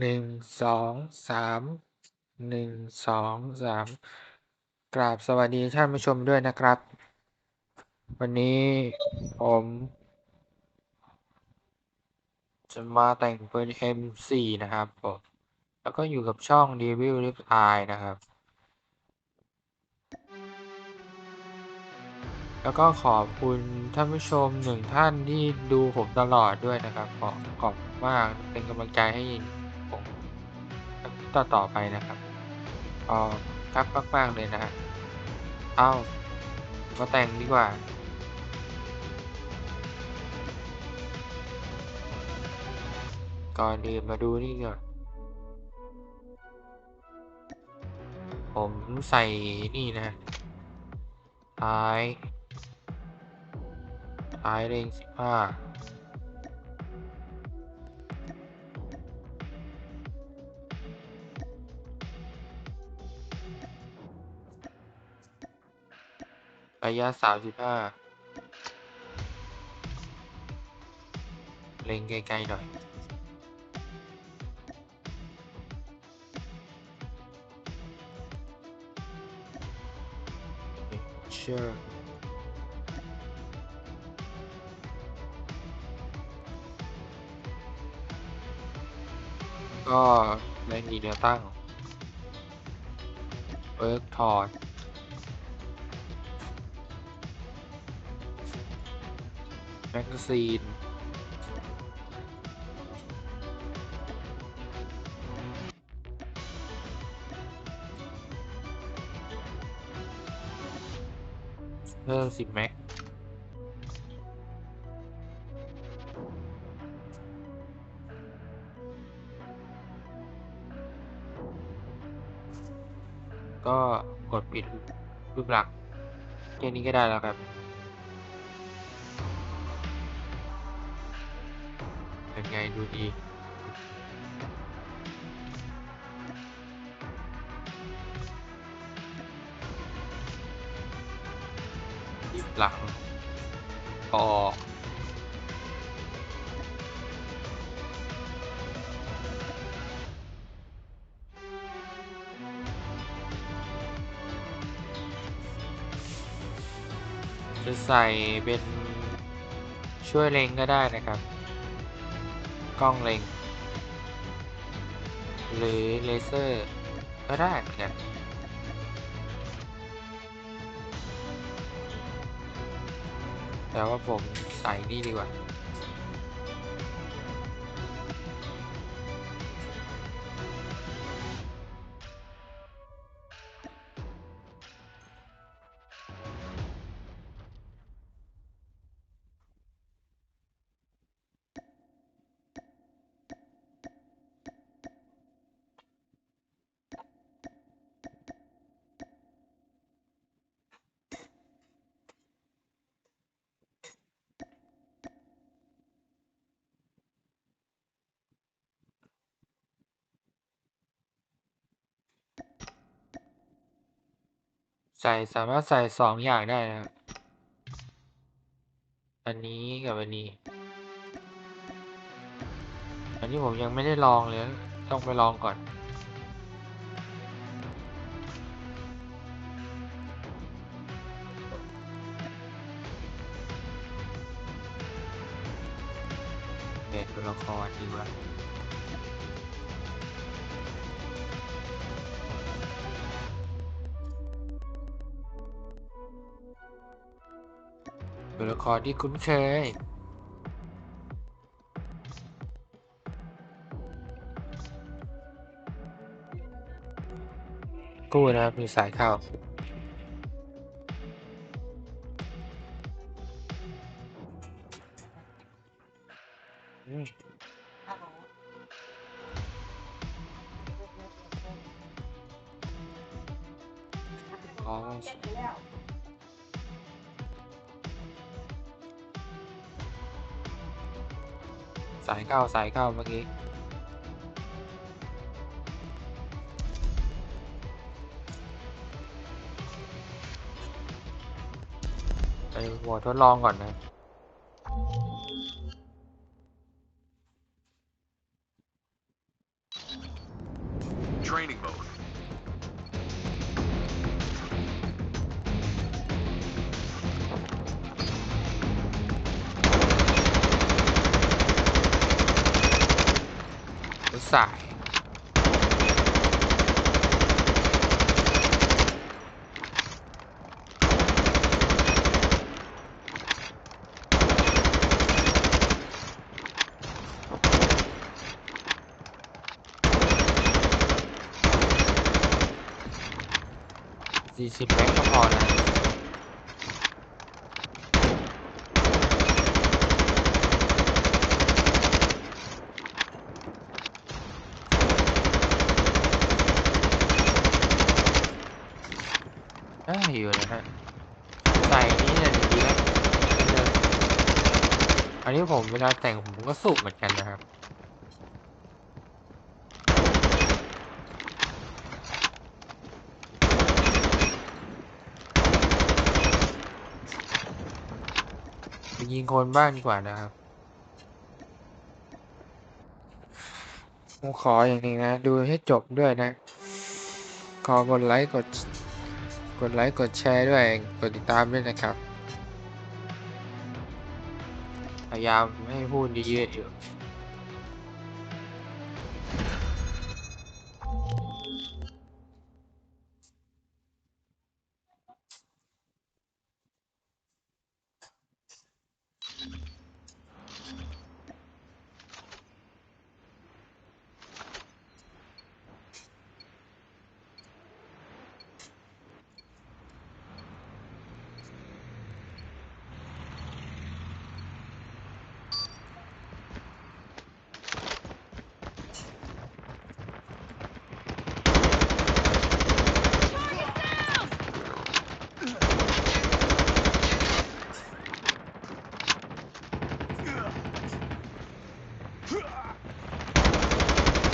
หนึ่งสองสามหนึ่งสองสามกราบสวัสดีท่านผู้ชมด้วยนะครับ วันนี้ผม จะมาแต่งเป็น M4 นะครับผมแล้วก็อยู่กับช่อง Devil Rip Eye นะครับ แล้วก็ขอบคุณท่านผู้ชมหนึ่งท่านที่ดูผมตลอดด้วยนะครับ ขอขอบมากเป็นกำลังใจให้ ต่อต่อไปนะครับอ๋อครับมากๆเลยนะเอ้ามาแต่งดีกว่า ก่อนอื่นมาดูนี่ก่อน ผมใส่นี่นะท้ายท้ายเรงสิบห้า ระยะสามสิบห้าเล็งไกลๆหน่อยเชื่อก็ไม่มีแนวตั้ง เวิร์กถอด กกาซีนเพิ่มสิบแม็กก็กดปิดรูปหลักแค่นี้ก็ได้แล้วครับ เป็นไงดูดียิบหลังออกจะใส่เป็นช่วยเล็งก็ได้นะครับ กล้องเล็ง หรือเลเซอร์ก็ได้เหมือนกันแต่ว่าผมใส่นี่ดีกว่า ใส่สามารถใส่สองอย่างได้นะอันนี้กับอันนี้ อันนี้ผมยังไม่ได้ลองเลย ต้องไปลองก่อนเด็กตัวละครดีกว่า ขอที่คุ้นเคย กู้นะครับมีสายเข้า สายเข้าสายเข้าเมื่อกี้ไปหัวทดลองก่อนนะ สายสี่สิบแม็กก็พอแล้ อยู่นะฮะ ใส่นี่เนี่ยดีแล้วอันนี้ผมเวลาแต่งผมก็สูบเหมือนกันนะครับไปยิงคนบ้างดีกว่านะครับผมขออย่างนึงนะ ดูให้จบด้วยนะ ขอกดไลค์กด กดไลค์ กดแชร์ด้วย กดติดตามด้วยนะครับ พยายามไม่ให้พูดเยอะๆอยู่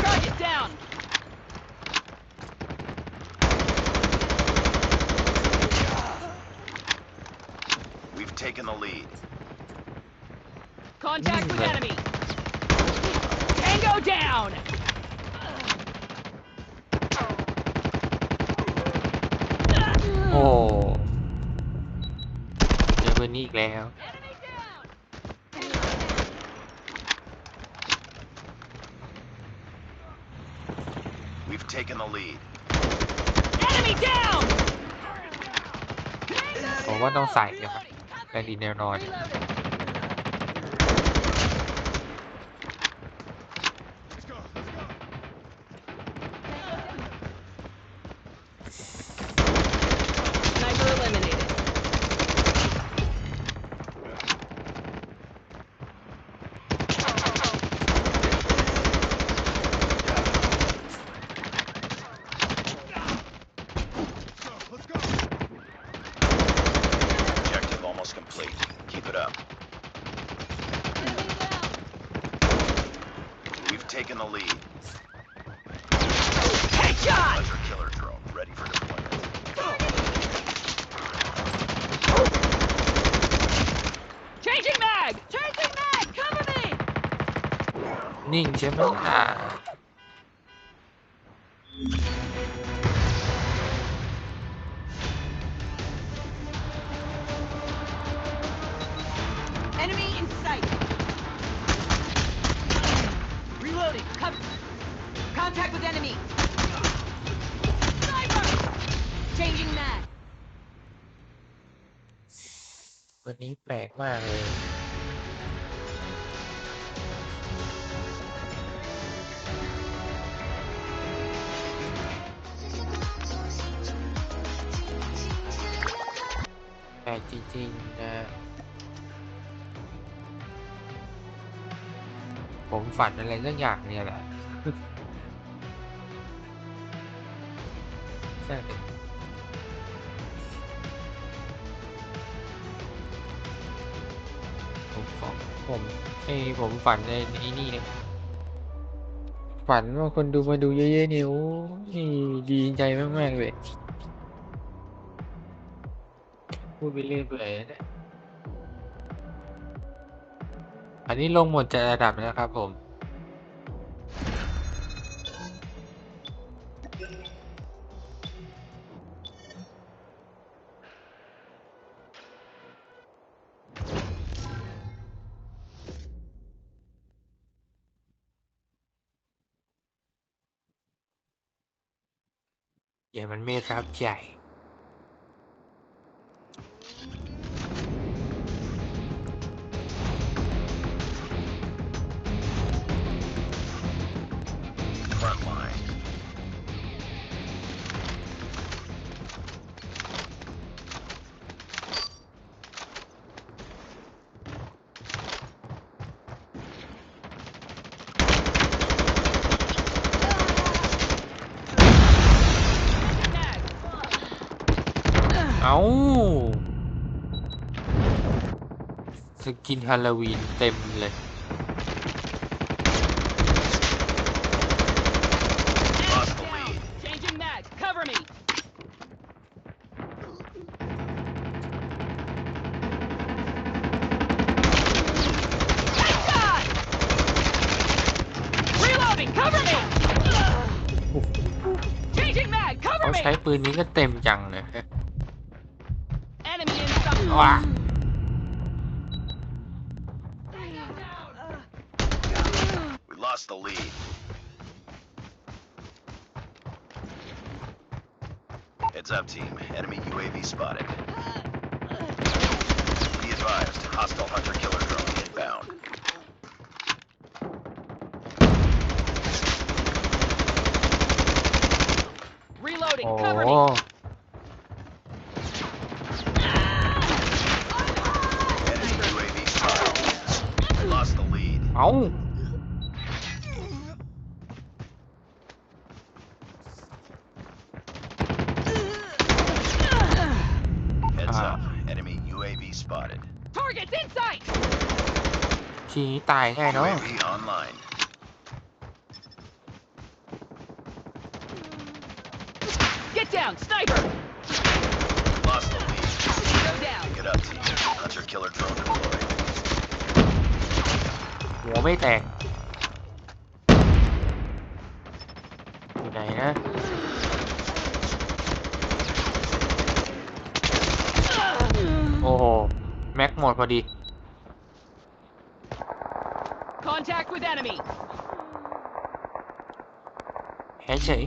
Target down! We've taken the lead. Contact with Mm. enemy! Tango down! โอ้เจอเบอร์นี้อีกแล้ว Enemy down! We've taken the lead. Enemy down! ผมว่าต้องใส่นะครับแรงดีแนเนอน Reloading. Headshot! Pleasure killer drone ready for deployment. Changing mag! Changing mag! Cover me! นิ่ง กจริงๆนะผมฝันอะไรสักอย่างเนี่ยแหละใช่ผมฝันผมไอ้ผมฝันในนี้นี่เนี่ยฝันว่าคนดูมาดูเยอะๆเนี่ยโอ้ยดีใจมากๆเลย พูดไปเรื่อยเปื่อยนะเนี่ยอันนี้ลงหมดจะระดับนะครับผมอย่ามันไม่รับใจ สกินฮาโลวีนเต็มเลย Lost the Down. lead. Changing mag. Cover me. Headshot! Reloading. Cover me. Changing mag. เขา Cover me. ใช้ปืนนี้ก็เต็มจังเลย Enemy inside. ว้า lost the lead. Heads up, team. Enemy UAV spotted. Be advised, hostile hunter-killer drone inbound. Reloading, oh. cover me! Enemy spotted. Targets in sight. ทีนี้ตายง่ายเนาะ UAV online. Get down. Sniper. Lost the lead. Go down. Get up, team. Hunter-killer drone deployed. หัวไม่แตก อยู่ไหนนะ ม็กหมดพอดี Contact with enemy. แพ้เฉย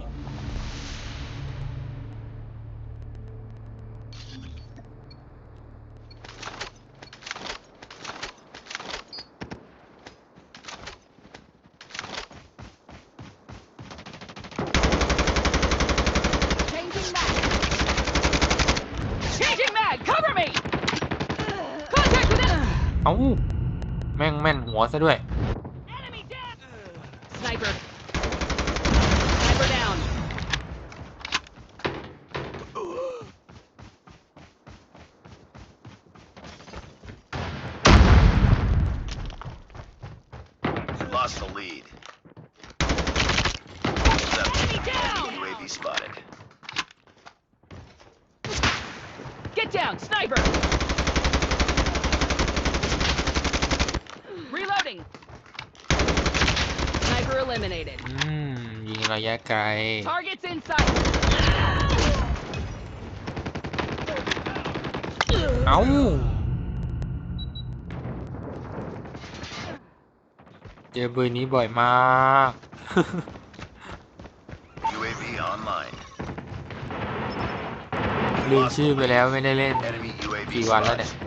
ซะด้วย Enemy down. Sniper. Sniper down. Lost the lead. Heads up, Enemy team. down. Enemy UAV spotted. Get down. Sniper. Reloading. Sniper eliminated. อืม ยิงระยะไกล Targets in sight. เอ้า เจอปืนนี้บ่อยมาก UAV online. ลืมชื่อไปแล้วไม่ได้เล่น Enemy UAV กี่วันแล้วเนี่ย spotted.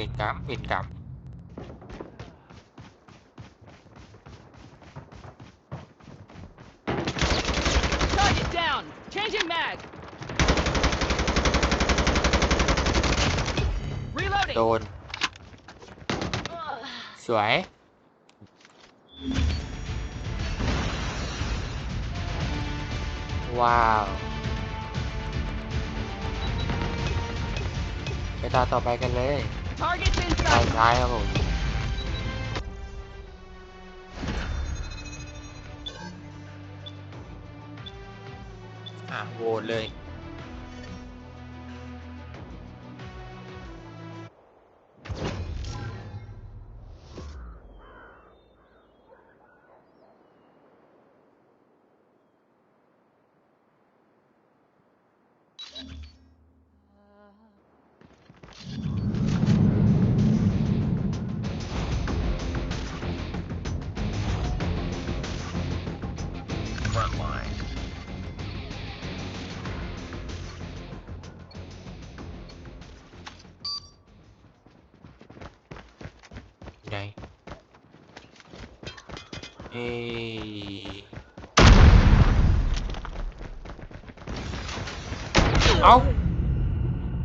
เปลี่ยนกรรมเปลี่ยนกรรม Changing mag. Reloading. โดน Ugh. สวย ว้าวไปตาต่อไปกันเลย Target's in ตา sight. ท้ายครับผมอะโหวตเลย เอ้า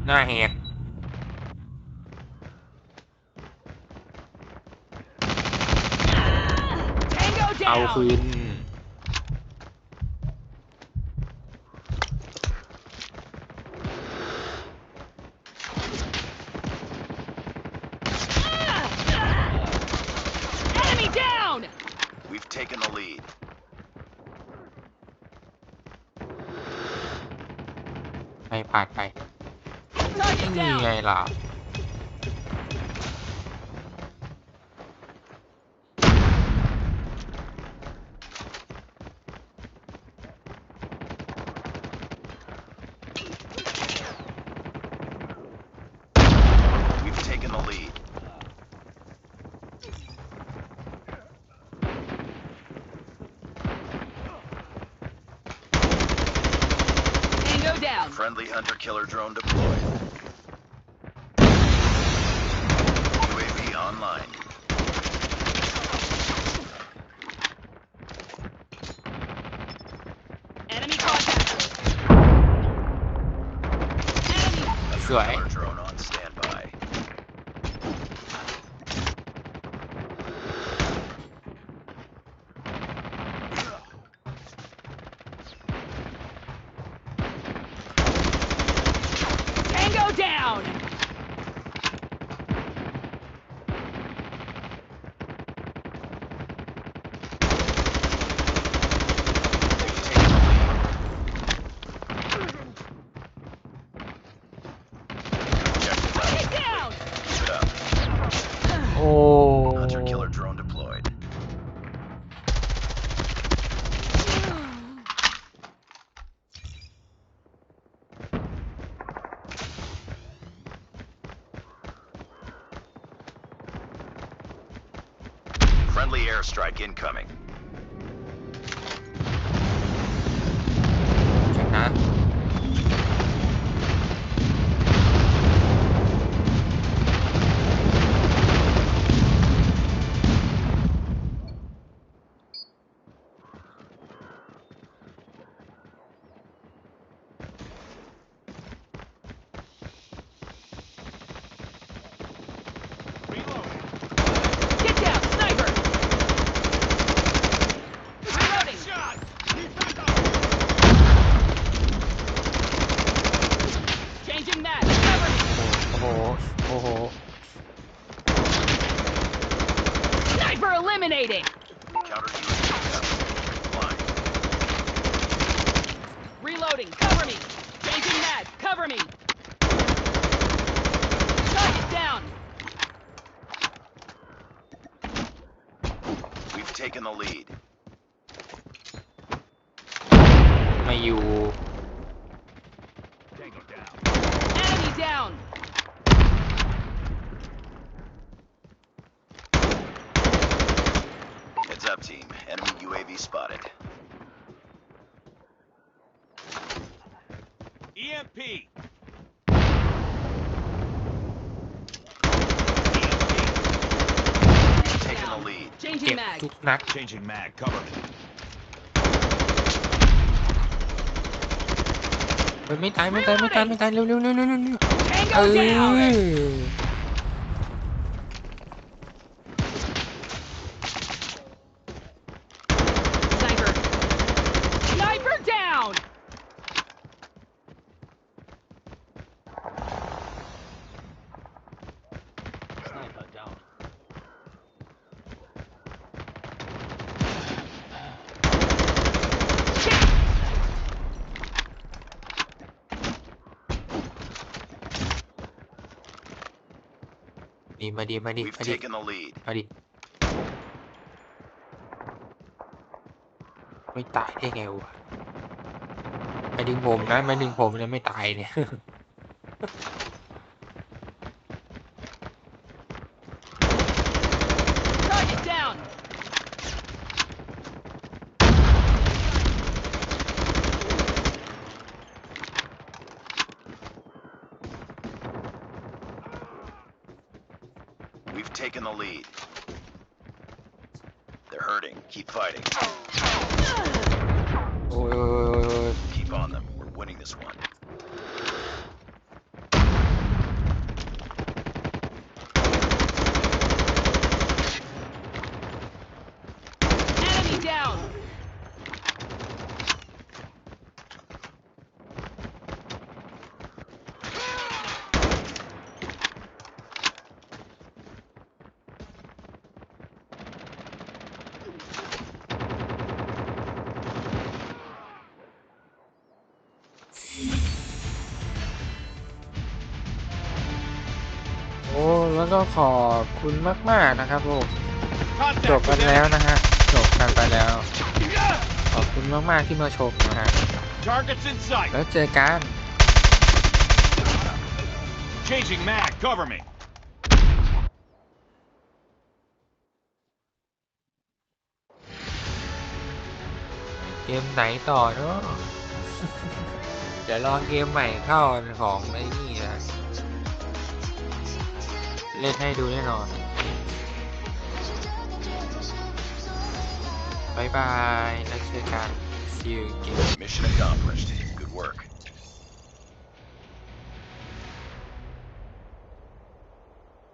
หน้าแหกเอาคืน hunter-killer drone deployed. UAV online. Enemy contact. Enemy. Sure. Hunter-killer drone on standby. Tango down. We've taken the lead. Objective Get levels down. complete. Keep it up. โอ้ Hunter-killer drone deployed. Friendly airstrike incoming. ชน โอ้โห โอ้โห Sniper eliminated. Counter UAV up. Flying. Reloading. Cover me. Changing mag. Cover me. Target down. We've taken the lead. ไม่อยู่ Enemy UAV spotted. EMP. We've taken the lead. เก็ Changing บ mag. ทุกนัด Changing mag. Cover me. เฮ้ยไม่ตายไม่ตายไม่ตายไม่ตายเร็วเร็วเร็วเร็วเร็วเร็วเอ Tango down. อ ดีมาดีมาดี We've มาดี taken the lead. มาดิไม่ตายได้ไงวะไม่ดึงผมนะไม่ดึงผมเนี่ยไม่ตายเนี่ย Target down. We've taken the lead. They're hurting. Keep fighting. โอ้ยโอ้ยโอ้ยโอ้ย Keep on them. We're winning this one. อ้แล้วก็ขอบคุณมาก ๆ นะครับผมจบกันแล้วนะฮะ จบกันไปแล้ว ขอบคุณมาก ๆ ที่มาชมนะฮะ Targets in sight. แล้วเจอกัน Changing mag. Cover me. เกมไหนต่อเนาะเดี๋ยวรอเกมใหม่เข้าของไอ้นี่นะ เล่นให้ดูแน่นอนบายบายแล้วเจอกัน see you again Mission accomplished. Good work.